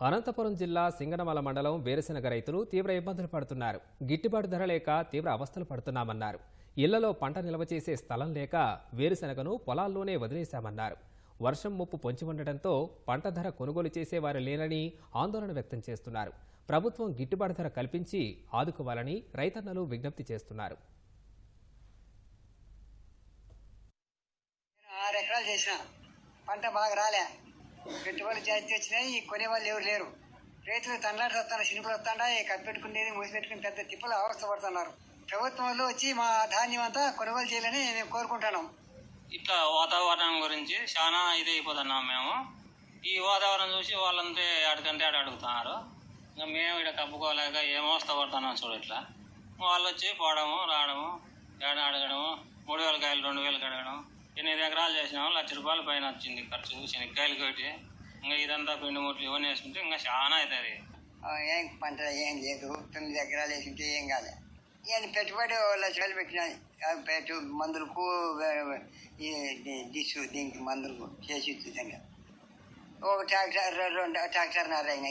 అనంతపురం జిల్లా సింగనమల మండలం వేరుశెనగ రైతులు తీవ్ర ఇబ్బందులు పడుతున్నారు. గిట్టుబాటు ధర లేక తీవ్ర అవస్థలు పడుతున్నామన్నారు. ఇళ్ళలో పంట నిల్వ చేసే స్థలం లేక వేరుశెనగను పొలాల్లోనే వదిలేశామన్నారు. వర్షం ముప్పు పొంచి ఉండటంతో పంట ధర కొనుగోలు చేసేవారు లేనని ఆందోళన వ్యక్తం చేస్తున్నారు. ప్రభుత్వం గిట్టుబాటు ధర కల్పించి ఆదుకోవాలని రైతన్నలు విజ్ఞప్తి చేస్తున్నారు. ఆరు ఎకరాలు చేసిన పంట బాగా రాలే. పెట్టుబడి జాతి వచ్చినాయి ఈ కొనే వాళ్ళు ఎవరు లేరు. రైతులు తండ్లాడి వస్తాను చినుకులు వస్తాడా కప్పెట్టుకునేది మూసిపెట్టుకుని పెద్ద తిప్పలు అవస్థ పడుతున్నారు వాళ్ళు వచ్చి మా ధాన్యం అంతా కొనుగోలు చేయాలని మేము కోరుకుంటున్నాం. ఇట్లా వాతావరణం గురించి చాలా ఇది అయిపోతున్నాం మేము. ఈ వాతావరణం చూసి వాళ్ళంతే అడగంటే ఆడ అడుగుతున్నారు. ఇంకా మేము ఇక్కడ కప్పుకోలేక ఏమో పడుతున్నాం చూడు ఇట్లా. వాళ్ళు వచ్చి పోవడము రావడము ఏడ అడగడము మూడు వేల కాయలు రెండు వేలకు అడగడం ఎనిమిది ఎకరాలు చేసినాము లక్ష రూపాయల పైన వచ్చింది ఖర్చు శనక్కాయలు కొట్టి ఇంకా ఇదంతా పిండి మూట్లు ఇవన్నీ వేసుకుంటే ఇంకా చాలా అవుతుంది. ఏం పంట ఏం లేదు తొమ్మిది ఎకరాలు వేసుకుంటే ఏం కాలే. ఇవన్నీ పెట్టుబడి ఓ లక్ష వేలు పెట్టినాయి పెట్టు మందులకు డిస్ ఈ డిష్ దీనికి మందులకు చేసి విధంగా ఒక ట్రాక్టర్ రెండు ట్రాక్టర్ నారాయణ